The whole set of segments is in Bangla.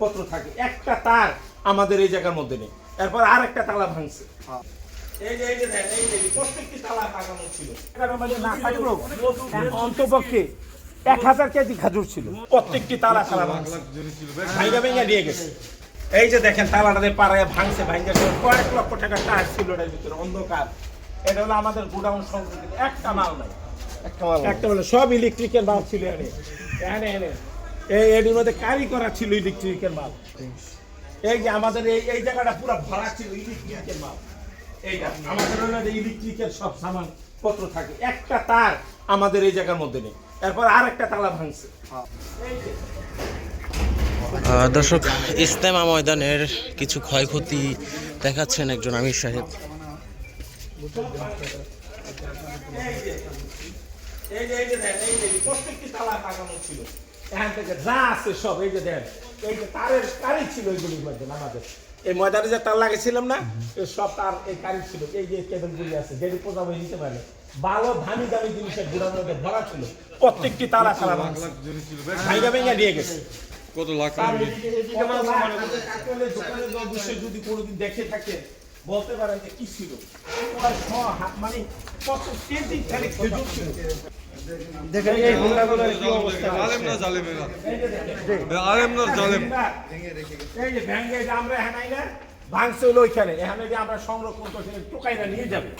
পত্র থাকে। একটা তার আমাদের এই জায়গার মধ্যে নেই। এরপর আর একটা তালা ভাঙছে। এই যে এই যে দেখেন, এই যে প্রত্যেকটি তালা লাগানো ছিল। এটার মধ্যে না থাকলেও অন্তপক্ষে এক হাজার কেজি খাজুর ছিল। প্রত্যেকটি তালা তালা ভাঙছে। গেছে। এই যে দেখেন তালাটাতে পাড়ায় ভাঙছে সহ কয়েক লক্ষ টাকা টাকা ছিল এটার ভিতরে অন্ধকার। এটা হলো আমাদের গোডাউন সংস্কৃতি একটা মাল নাই। একটা হলো সব ইলেকট্রিকের মাল ছিল এনে এনে এনে এই এটির মধ্যে কারি করা ছিল ইলেকট্রিকের মাল। এই যে আমাদের এই এই জায়গাটা পুরো ভরা ছিল ইলেকট্রিকের মাল। এইটা আমাদের হলো ইলেকট্রিকের সব সামান পত্র থাকে। একটা তার আমাদের এই জায়গার মধ্যে নেই। এরপর আর একটা তালা ভাঙছে। দর্শক ইস্তেমা ময়দানের কিছু ক্ষয়ক্ষতি দেখাচ্ছেন একজন আমির সাহেব। এই যে এই যে দেখেন এই যে প্রত্যেকটি তালা লাগানো ছিল। এখান থেকে যা আছে সব এই যে দেখেন এই যে তারের কারি ছিল এইগুলির মধ্যে আমাদের এই ময়দানে যে তার লাগিয়েছিলাম না সব তার এই কারি ছিল এই যে কেবলগুলি আছে যেটি পোজা নিতে পারে। ভালো দামি দামি জিনিসের গুড়ার মধ্যে ভরা ছিল। প্রত্যেকটি তালা খারাপ ভাইগা ভাইগা নিয়ে গেছে। কত লাখ তার যদি কোনোদিন দেখে থাকে বলতে পারেন যে কি ছিল? মানে কত কেজি খেজুর ছিল। দেখেন এই কি অবস্থা আলেম না জালেমেরা এই যে আলেম না জালেম। এই যে ভেঙ্গে যে আমরা ওইখানে। এখানে যে আমরা সংরক্ষণ করছি টোকাইরা নিয়ে যাবে।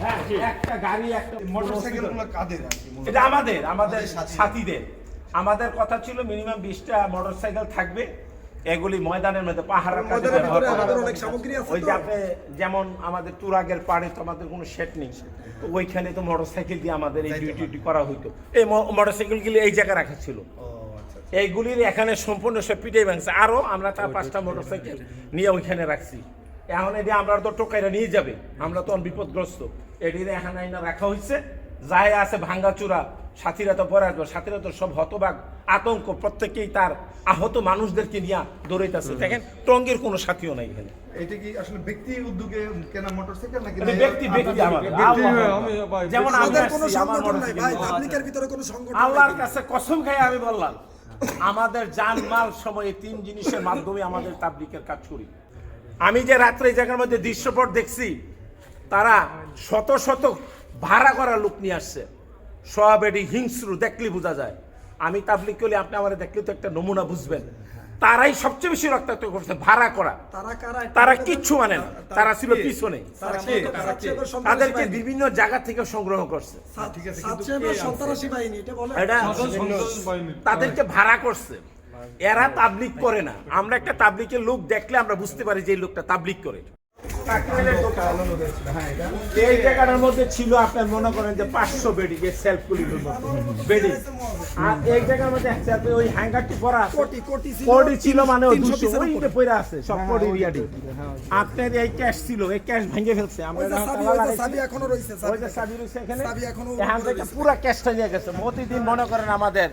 হ্যাঁ একটা গাড়ি একটা মোটরসাইকেল কাদের এটা আমাদের আমাদের সাথীদের। আমাদের কথা ছিল মিনিমাম বিশটা মোটরসাইকেল থাকবে। এগুলি ময়দানের মধ্যে পাহাড়ের ব্যবহার ওই যে আপনি যেমন আমাদের তুরাগের পাড়ে তো আমাদের কোনো শেড নেই। ওইখানে তো মোটরসাইকেল দিয়ে আমাদের এই ডিউটি করা হইতো। এই মোটরসাইকেলগুলি এই জায়গায় রাখা ছিল। এইগুলির এখানে সম্পূর্ণ সব পিটাই ভাঙছে। আরও আমরা চার পাঁচটা মোটরসাইকেল নিয়ে ওইখানে রাখছি। এখন এটি আমরা তো টোকাইরা নিয়ে যাবে। আমরা তো বিপদগ্রস্ত। এটি এখানে রাখা হয়েছে যাই আছে ভাঙ্গাচুরা সাথীরা তো পরে আসবে সাথীরা তো সব হতবাক আতঙ্ক প্রত্যেকেই তার আহত মানুষদেরকে নিয়ে দৌড়াইতেছে। দেখেন টঙ্গের কোনো সাথীও নাই এখানে। এটা কি আসলে ব্যক্তি উদ্যোগে কেনা মোটরসাইকেল নাকি ব্যক্তি ব্যক্তি আমাদের ব্যক্তি, আল্লাহ। আমি যেমন আমি আমাদের কোনো সংগঠন নাই ভাই motorcycle। ভিতরে কোনো সংগঠন আল্লাহর কাছে কসম খাই আমি বললাম আমাদের জান মাল সময় এই তিন জিনিসের মাধ্যমে আমাদের তাবলিকের কাজ করি। আমি যে রাত্রে এই জায়গার মধ্যে দৃশ্যপট দেখছি তারা শত শত ভাড়া করা লোক নিয়ে আসছে। সব এটি হিংস্রু দেখলে বোঝা যায়। আমি তাবলিক করলে আপনি আমার দেখলে তো একটা নমুনা বুঝবেন। তারাই সবচেয়ে বেশি রক্তাক্ত করছে ভাড়া করা। তারা কিচ্ছু মানে না। তারা ছিল পিছনে? তাদেরকে বিভিন্ন জায়গা থেকে সংগ্রহ করছে। তাদেরকে ভাড়া করছে। এরা তাবলিক করে না। আমরা একটা তাবলিকের লোক দেখলে আমরা বুঝতে পারি যে এই লোকটা তাবলিক করে। এই জায়গাটার মধ্যে ছিল আপনার মনে করেন যে পাঁচশো বেডি যে সেলফ গুলির বেডি। আর এই জায়গার মধ্যে ওই হ্যাঙ্গারটি পরা কোটি কোটি ছিল কোটি ছিল মানে ওই 300 দুশো পিসের ওই উপরে। যে পয়রা আছে সব কোটি রিয়াডি আপনার এই ক্যাশ ছিল এই ক্যাশ ভেঙে ফেলছে। আমরা ওই যে যখন চাবি, তালা ওই যে লাগাইছি, চাবি এখনও রয়েছে, ওই যে চাবি। চাবি রয়েছে এখানে। এখান থেকে পুরো ক্যাশটা নিয়ে গেছে। প্রতিদিন মনে করেন আমাদের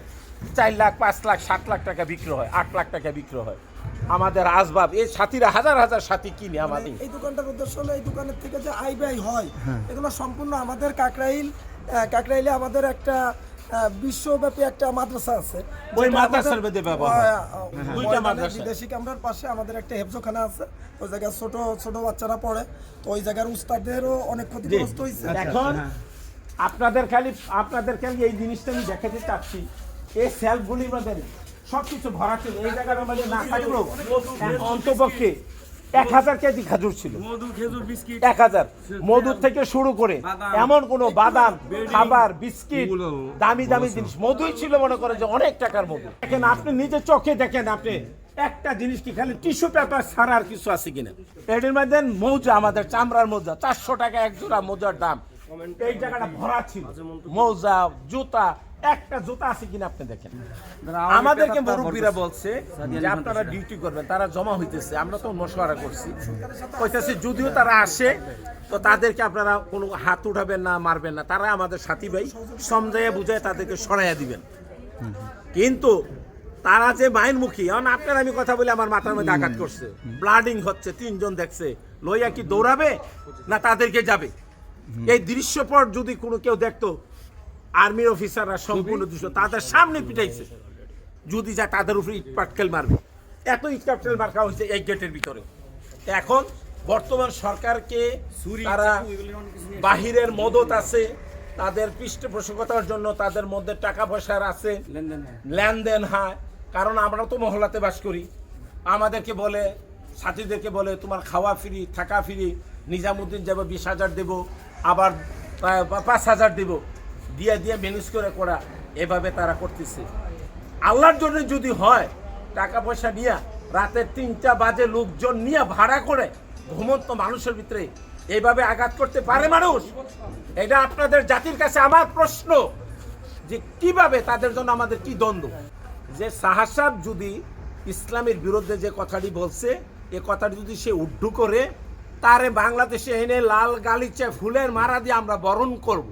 চার লাখ পাঁচ লাখ সাত লাখ টাকা বিক্রি হয় আট লাখ টাকা বিক্রি হয়। আমাদের আসবাব এই সাথীরা হাজার হাজার সাথী কিনে আমাদের। এই দোকানটার উদ্দেশ্য হলো এই দোকানের থেকে যে আয় ব্যয় হয়। এগুলো সম্পূর্ণ আমাদের কাকরাইল কাকরাইলে আমাদের একটা বিশ্বব্যাপী একটা মাদ্রাসা আছে। ওই মাদ্রাসার মধ্যে হয়। দুইটা মাদ্রাসা। বিদেশি কামরার পাশে আমাদের একটা হেফজোখানা আছে। ওই জায়গায় ছোট ছোট বাচ্চারা পড়ে। তো ওই জায়গার উস্তাদেরও অনেক ক্ষতিগ্রস্ত হয়েছে। এখন আপনাদের খালি আপনাদের খালি এই জিনিসটা আমি দেখাতে চাচ্ছি। এই সেলফগুলির মধ্যে সব কিছু ভরা ছিল এই জায়গার মধ্যে না থাকলেও অন্তপক্ষে এক হাজার কেজি খাজুর ছিল। বিস্কিট। এক হাজার। মধুর থেকে শুরু করে এমন কোন বাদাম খাবার বিস্কিট দামি দামি জিনিস। মধুই ছিল মনে করে যে অনেক টাকার মধু। দেখেন আপনি নিজে চোখে দেখেন আপনি একটা জিনিস কি খালি টিস্যু পেপার ছাড়া আর কিছু আছে কিনা? এটির মধ্যে মৌজা আমাদের চামড়ার মৌজা চারশো টাকা এক জোড়া মৌজার দাম। এই জায়গাটা ভরা ছিল। মৌজা জুতা একটা জুতা আছে কিনা আপনি দেখেন। আমাদেরকে মুরব্বীরা বলছে যে আপনারা ডিউটি করবেন তারা জমা হইতেছে আমরা তো মশওয়ারা করছি। কইতেছে যদিও তারা আসে তো তাদেরকে আপনারা কোনো হাত উঠাবেন না মারবেন না তারা আমাদের সাথী ভাই সমঝাইয়া বুঝায় তাদেরকে সরাইয়া দিবেন। কিন্তু তারা যে মাইনমুখী এখন আপনার আমি কথা বলে আমার মাথার মধ্যে আঘাত করছে। ব্লাডিং হচ্ছে তিনজন দেখছে। লইয়া কি দৌড়াবে না তাদেরকে যাবে? এই দৃশ্যপট যদি কোনো কেউ দেখতো আর্মির অফিসাররা সম্পূর্ণ দুশো তাদের সামনে পিটাইছে। যদি যা তাদের উপরে ইট পাটকেল মারবে। এত ক্যাপিটাল মার্কা হয়েছে এই গেটের ভিতরে। এখন বর্তমান সরকারকে তারা বাহিরের মদত আছে। তাদের পৃষ্ঠপোষকতার জন্য তাদের মধ্যে টাকা পয়সার আছে। লেনদেন হয়। কারণ আমরা তো মহল্লাতে বাস করি। আমাদেরকে বলে সাথীদেরকে বলে তোমার খাওয়া ফ্রি থাকা ফ্রি নিজামুদ্দিন যাব বিশ হাজার দেবো আবার পাঁচ হাজার দেবো। দিয়ে দিয়ে ম্যানেজ করে করা, এভাবে তারা করতেছে। আল্লাহর জন্য যদি হয়, টাকা পয়সা নিয়ে রাতের তিনটা বাজে লোকজন নিয়ে ভাড়া করে ঘুমন্ত মানুষের ভিতরে এইভাবে আঘাত করতে পারে মানুষ? এটা আপনাদের জাতির কাছে আমার প্রশ্ন যে কীভাবে তাদের জন্য আমাদের কি দ্বন্দ্ব? যে সাহাসাব যদি ইসলামের বিরুদ্ধে যে কথাটি বলছে, এ কথাটি যদি সে উড্ডু করে, তারে বাংলাদেশে এনে লাল গালিচে ফুলের মারা দিয়ে আমরা বরণ করব।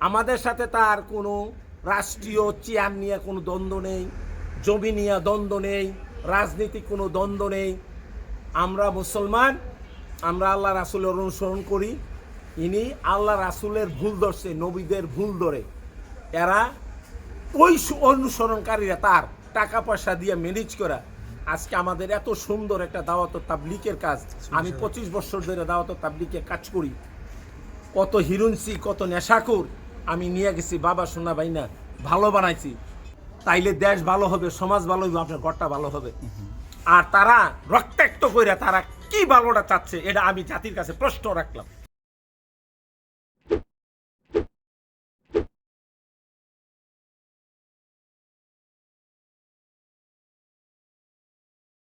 আমাদের সাথে তার কোনো রাষ্ট্রীয় চেয়ার নিয়ে কোনো দ্বন্দ্ব নেই জমি নিয়ে দ্বন্দ্ব নেই রাজনীতিক কোনো দ্বন্দ্ব নেই। আমরা মুসলমান আমরা আল্লাহ রাসুলের অনুসরণ করি। ইনি আল্লাহ রাসুলের ভুল ধরছে নবীদের ভুল ধরে। এরা ওই অনুসরণকারীরা তার টাকা পয়সা দিয়ে ম্যানেজ করা। আজকে আমাদের এত সুন্দর একটা দাওয়াত তাবলিকের কাজ। আমি পঁচিশ বছর ধরে দাওয়াত তাবলিকের কাজ করি। কত হিরুনসি কত নেশাকুর আমি নিয়ে গেছি, বাবা শোনা ভাই না, ভালো বানাইছি। তাইলে দেশ ভালো হবে, সমাজ ভালো হবে আপনার ঘরটা ভালো হবে। আর তারা রক্তাক্ত করে তারা কি ভালোটা চাচ্ছে, এটা আমি জাতির কাছে প্রশ্ন রাখলাম।